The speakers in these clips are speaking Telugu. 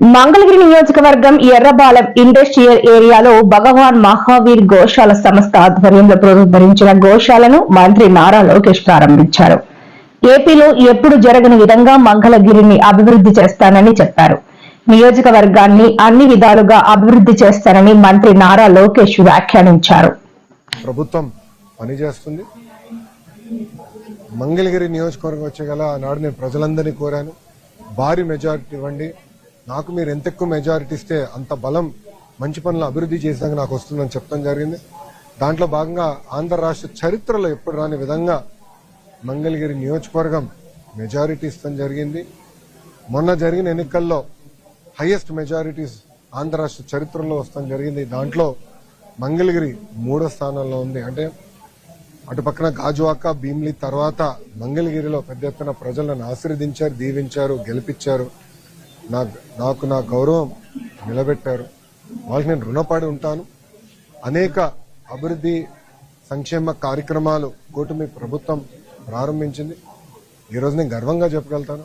మంగళగిరి నియోజకవర్గం ఎర్రబాలెం ఇండస్ట్రియల్ ఏరియాలో భగవాన్ మహావీర్ గోశాల సంస్థ ఆధ్వర్యంలో పునరుద్ధరించిన గోశాలను మంత్రి నారా లోకేష్ ప్రారంభించారు. ఏపీలో ఎప్పుడు జరగని విధంగా మంగళగిరిని అభివృద్ధి చేస్తానని చెప్పారు. నియోజకవర్గాన్ని అన్ని విధాలుగా అభివృద్ధి చేస్తానని మంత్రి నారా లోకేష్ వ్యాఖ్యానించారు. ప్రభుత్వం పనిచేస్తుంది మంగళగిరి నియోజకవర్గం వచ్చే గల ఆనాడు నేను ప్రజలందరినీ కోరాను. భారీ మెజారిటీ ఇవ్వండి. నాకు మీరు ఎంత ఎక్కువ మెజారిటీ ఇస్తే అంత బలం మంచి పనులు అభివృద్ధి చేసాక నాకు వస్తుందని చెప్పడం జరిగింది. దాంట్లో భాగంగా ఆంధ్ర రాష్ట్ర చరిత్రలో ఎప్పుడు రాని విధంగా మంగళగిరి నియోజకవర్గం మెజారిటీ ఇస్తాం జరిగింది. మొన్న జరిగిన ఎన్నికల్లో హైయెస్ట్ మెజారిటీస్ ఆంధ్ర రాష్ట్ర చరిత్రలో వస్తాం జరిగింది. దాంట్లో మంగళగిరి మూడో స్థానంలో ఉంది. అంటే అటు పక్కన గాజువాక భీమ్లీ తర్వాత మంగళగిరిలో పెద్ద ఎత్తున ప్రజలను ఆశీర్వదించారు దీవించారు గెలిపించారు. నా నాకు నా గౌరవం నిలబెట్టారు. వాళ్ళకి నేను రుణపడి ఉంటాను. అనేక అభివృద్ధి సంక్షేమ కార్యక్రమాలు కూటమి ప్రభుత్వం ప్రారంభించింది. ఈరోజు నేను గర్వంగా చెప్పగలుగుతాను.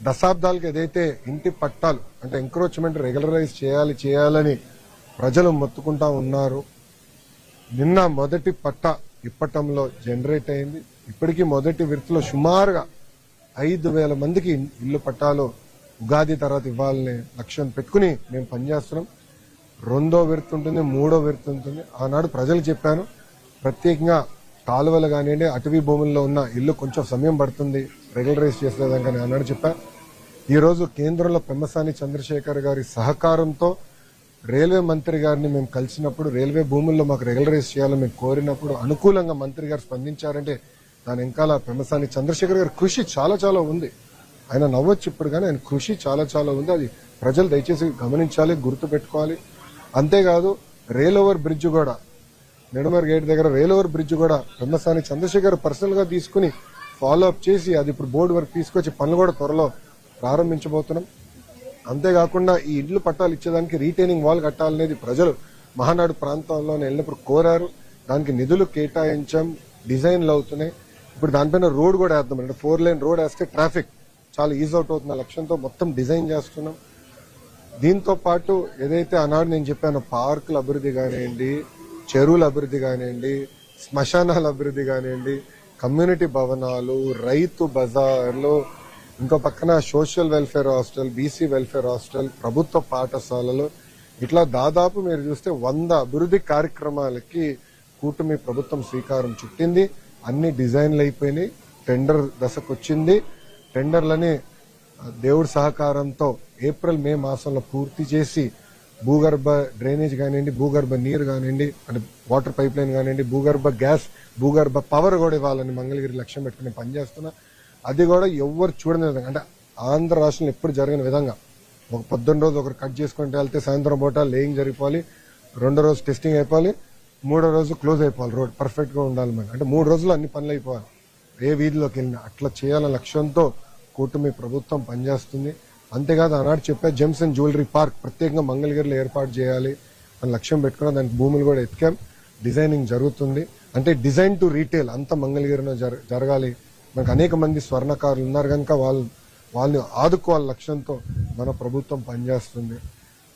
దశాబ్దాలకు ఏదైతే ఇంటి పట్టాలు అంటే ఎంక్రోచ్మెంట్ రెగ్యులరైజ్ చేయాలి చేయాలని ప్రజలు మొత్తుకుంటా ఉన్నారు. నిన్న మొదటి పట్ట ఇప్పటంలో జనరేట్ అయింది. ఇప్పటికీ మొదటి విడతలో సుమారుగా ఐదు వేల మందికి ఇల్లు పట్టాలు ఉగాది తర్వాత ఇవ్వాలనే లక్ష్యం పెట్టుకుని మేము పనిచేస్తున్నాం రెండో విడత ఉంటుంది మూడో విడత ఉంటుంది. ఆనాడు ప్రజలు చెప్పాను ప్రత్యేకంగా కాలువలు కానివ్వండి అటవీ భూముల్లో ఉన్న ఇల్లు కొంచెం సమయం పడుతుంది రెగ్యులరైజ్ చేసేదాకా ఆనాడు చెప్పా. ఈరోజు కేంద్రంలో పెమ్మసాని చంద్రశేఖర్ గారి సహకారంతో రైల్వే మంత్రి గారిని మేము కలిసినప్పుడు రైల్వే భూముల్లో మాకు రెగ్యులరైజ్ చేయాలని మేము కోరినప్పుడు అనుకూలంగా మంత్రి గారు స్పందించారంటే దాని వెనకాల పెమ్మసాని చంద్రశేఖర్ గారి కృషి చాలా చాలా ఉంది. ఆయన నవ్వచ్చు ఇప్పుడు కానీ ఆయన కృషి చాలా చాలా ఉంది. అది ప్రజలు దయచేసి గమనించాలి గుర్తు పెట్టుకోవాలి. అంతేకాదు రైల్ ఓవర్ బ్రిడ్జ్ కూడా నిడమర్ గేట్ దగ్గర రైల్ ఓవర్ బ్రిడ్జ్ కూడా పెమ్మసాని చంద్రశేఖర్ పర్సనల్గా తీసుకుని ఫాలో అప్ చేసి అది ఇప్పుడు బోర్డు వరకు తీసుకొచ్చి పనులు కూడా త్వరలో ప్రారంభించబోతున్నాం. అంతేకాకుండా ఈ ఇండ్లు పట్టాలు ఇచ్చేదానికి రీటైనింగ్ వాల్ కట్టాలనేది ప్రజలు మహానాడు ప్రాంతంలో వెళ్ళినప్పుడు కోరారు. దానికి నిధులు కేటాయించాం డిజైన్లు అవుతున్నాయి. ఇప్పుడు దానిపైన రోడ్ కూడా వేద్దాం. అంటే ఫోర్ లైన్ రోడ్ వేస్తే ట్రాఫిక్ చాలా ఈజ్ అవుట్ అవుతున్న లక్ష్యంతో మొత్తం డిజైన్ చేస్తున్నాం. దీంతో పాటు ఏదైతే ఆనాడు నేను చెప్పాను పార్కుల అభివృద్ధి కానివ్వండి చెరువుల అభివృద్ధి కానివ్వండి శ్మశానాల అభివృద్ధి కానివ్వండి కమ్యూనిటీ భవనాలు రైతు బజార్లు ఇంకో పక్కన social welfare hostel BC welfare hostel ప్రభుత్వ పాఠశాలలు. ఇట్లా దాదాపు మీరు చూస్తే వంద అభివృద్ధి కార్యక్రమాలకి కూటమి ప్రభుత్వం శ్రీకారం చుట్టింది. అన్ని డిజైన్లు అయిపోయినాయి. టెండర్ దశకు వచ్చింది టెండర్లని దేవుడి సహకారంతో ఏప్రిల్ మే మాసంలో పూర్తి చేసి భూగర్భ డ్రైనేజ్ కానివ్వండి భూగర్భ నీరు కానివ్వండి అంటే వాటర్ పైప్ లైన్ కానివ్వండి భూగర్భ గ్యాస్ భూగర్భ పవర్ కూడా ఇవ్వాలని మంగళగిరి లక్ష్యం పెట్టుకుని పనిచేస్తున్నా. అది కూడా ఎవ్వరు చూడని విధంగా అంటే ఆంధ్ర రాష్ట్రంలో ఎప్పుడు జరిగిన విధంగా. ఒక పొద్దున్న రోజు ఒకరు కట్ చేసుకుంటే వెళ్తే సాయంత్రం పూట లేయింగ్ జరిగిపోవాలి రెండో రోజు టెస్టింగ్ అయిపోవాలి మూడో రోజు క్లోజ్ అయిపోవాలి రోడ్ పర్ఫెక్ట్గా ఉండాలి మనం అంటే మూడు రోజులు అన్ని పనులు అయిపోవాలి. ఏ వీధిలోకి వెళ్ళినా అట్లా చేయాలనే లక్ష్యంతో కూటమి ప్రభుత్వం పనిచేస్తుంది. అంతేకాదు ఆనాడు చెప్పే జెమ్స్ అండ్ జ్యువెలరీ పార్క్ ప్రత్యేకంగా మంగళగిరిలో ఏర్పాటు చేయాలి అని లక్ష్యం పెట్టుకున్న దానికి భూములు కూడా ఎత్తికాం డిజైనింగ్ జరుగుతుంది. అంటే డిజైన్ టు రీటైల్ అంత మంగళగిరిలో జరగాలి. మనకు అనేక మంది స్వర్ణకారులు ఉన్నారు కనుక వాళ్ళు వాళ్ళని ఆదుకోవాలి లక్ష్యంతో మన ప్రభుత్వం పనిచేస్తుంది.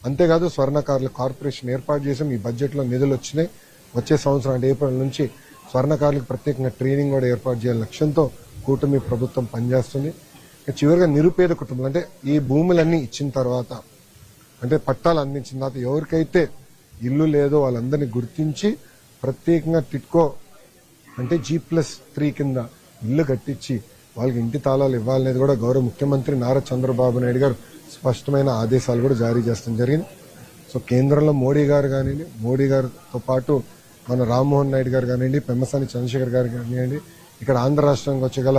అంతేకాదు స్వర్ణకారుల కార్పొరేషన్ ఏర్పాటు చేసాం. ఈ బడ్జెట్లో నిధులు వచ్చినాయి. వచ్చే సంవత్సరం అంటే ఏప్రిల్ నుంచి స్వర్ణకారులకు ప్రత్యేకంగా ట్రైనింగ్ కూడా ఏర్పాటు చేయాలి లక్ష్యంతో కూటమి ప్రభుత్వం పనిచేస్తుంది. చివరిగా నిరుపేద కుటుంబాలు అంటే ఈ భూములన్నీ ఇచ్చిన తర్వాత అంటే పట్టాలు అందించిన తర్వాత ఎవరికైతే ఇల్లు లేదో వాళ్ళందరినీ గుర్తించి ప్రత్యేకంగా టిట్కో అంటే జీ ప్లస్ త్రీ కింద ఇల్లు కట్టించి వాళ్ళకి ఇంటి తాళాలు ఇవ్వాలనేది కూడా గౌరవ ముఖ్యమంత్రి నారా చంద్రబాబు నాయుడు గారు స్పష్టమైన ఆదేశాలు కూడా జారీ చేస్తాం జరిగింది. సో కేంద్రంలో మోడీ గారు కానీ మోడీ గారితో పాటు మన రామ్మోహన్ నాయుడు గారు కానివ్వండి పెమ్మసాని చంద్రశేఖర్ గారు కానివ్వండి ఇక్కడ ఆంధ్ర రాష్ట్రానికి వచ్చగల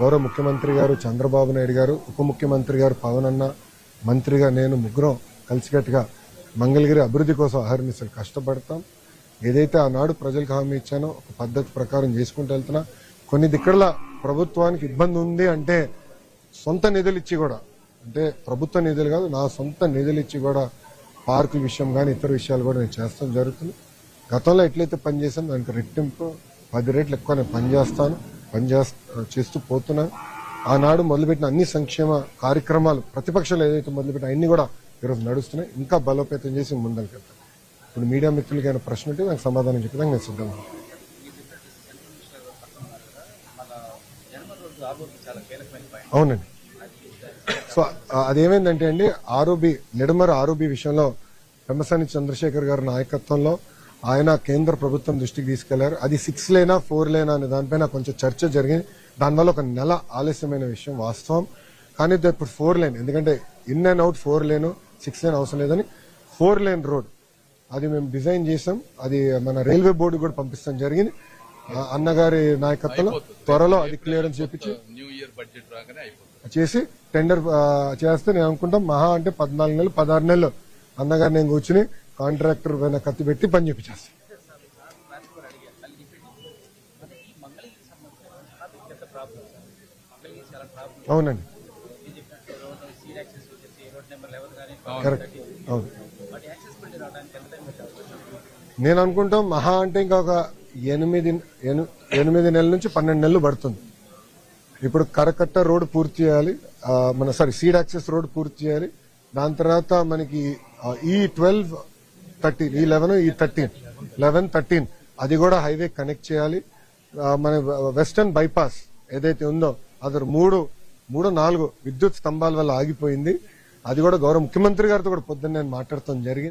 గౌరవ ముఖ్యమంత్రి గారు చంద్రబాబు నాయుడు గారు ఉప ముఖ్యమంత్రి గారు పవన్ అన్న మంత్రిగా నేను ముగ్గురం కలిసికట్టుగా మంగళగిరి అభివృద్ధి కోసం అహర్నిశలు కష్టపడతాం. ఏదైతే ఆనాడు ప్రజలకు హామీ ఇచ్చానో ఒక పద్ధతి ప్రకారం చేసుకుంటూ వెళ్తున్నా. కొన్ని దిక్కల ప్రభుత్వానికి ఇబ్బంది ఉంది అంటే సొంత నిధులు ఇచ్చి కూడా అంటే ప్రభుత్వ నిధులు కాదు నా సొంత నిధులు ఇచ్చి కూడా పార్కుల విషయం కానీ ఇతర విషయాలు కూడా నేను చేస్తాం జరుగుతుంది. గతంలో ఎట్లయితే పనిచేసాను దానికి రెట్టింపు పది రేట్లు ఎక్కువ నేను పనిచేస్తాను పనిచేస్తా చేస్తూ పోతున్నాను. ఆనాడు మొదలుపెట్టిన అన్ని సంక్షేమ కార్యక్రమాలు ప్రతిపక్షాలు ఏదైతే మొదలుపెట్టిన అన్ని కూడా ఈరోజు నడుస్తున్నాయి. ఇంకా బలోపేతం చేసి ముందరికెళ్తాం ఇప్పుడు మీడియా మిత్రులకి ఏమైనా ప్రశ్న ఉంటే నాకు సమాధానం చెప్పడానికి నేను సిద్ధంగా అవునండి. సో అదేమైందంటే అండి ఆరోబి నిడమర ఆరోబి విషయంలో పెమ్మసాని చంద్రశేఖర్ గారి నాయకత్వంలో ఆయన కేంద్ర ప్రభుత్వం దృష్టికి తీసుకెళ్ళారు. అది సిక్స్ లేనా ఫోర్ లేనా అనే దానిపైన కొంచెం చర్చ జరిగింది. దానివల్ల ఒక నెల ఆలస్యమైన విషయం వాస్తవం. కానీ ఇప్పుడు ఫోర్ లేన్ ఎందుకంటే in and out four lane six lane అవసరం లేదని. ఫోర్ లేన్ రోడ్ అది మేము డిజైన్ చేసాం. అది మన రైల్వే బోర్డు కూడా పంపిస్తాం జరిగింది. అన్నగారి నాయకత్వంలో త్వరలో అది క్లియరెన్స్ చేపించి న్యూ ఇయర్ బడ్జెట్ రాగానే అయిపోతుంది. చేసి టెండర్ చేస్తే నేను అనుకుంటాం మహా అంటే పద్నాలుగు నెలలు పదహారు నెలలు. అన్నగారు నేను కూర్చుని కాంట్రాక్టర్ పైన కత్తి పెట్టి పని చేపించేస్తాను అవునండి. కరెక్ట్ అవును. నేను అనుకుంటాం మహా అంటే ఇంకా ఒక ఎనిమిది ఎనిమిది నెలల నుంచి పన్నెండు నెలలు పడుతుంది. ఇప్పుడు కరకట్ట రోడ్ పూర్తి చేయాలి. మన సారీ సీడ్ యాక్సెస్ రోడ్ పూర్తి చేయాలి. దాని తర్వాత మనకి ఈ ట్వెల్వ్ థర్టీన్ ఈ లెవెన్ ఈ థర్టీన్. Eleven thirteen. అది కూడా హైవే కనెక్ట్ చేయాలి. మన వెస్టర్న్ బైపాస్ ఏదైతే ఉందో అది మూడు మూడు నాలుగు విద్యుత్ స్తంభాల వల్ల ఆగిపోయింది. అది కూడా గౌరవ ముఖ్యమంత్రి గారితో కూడా పొద్దున్న నేను మాట్లాడటం జరిగింది.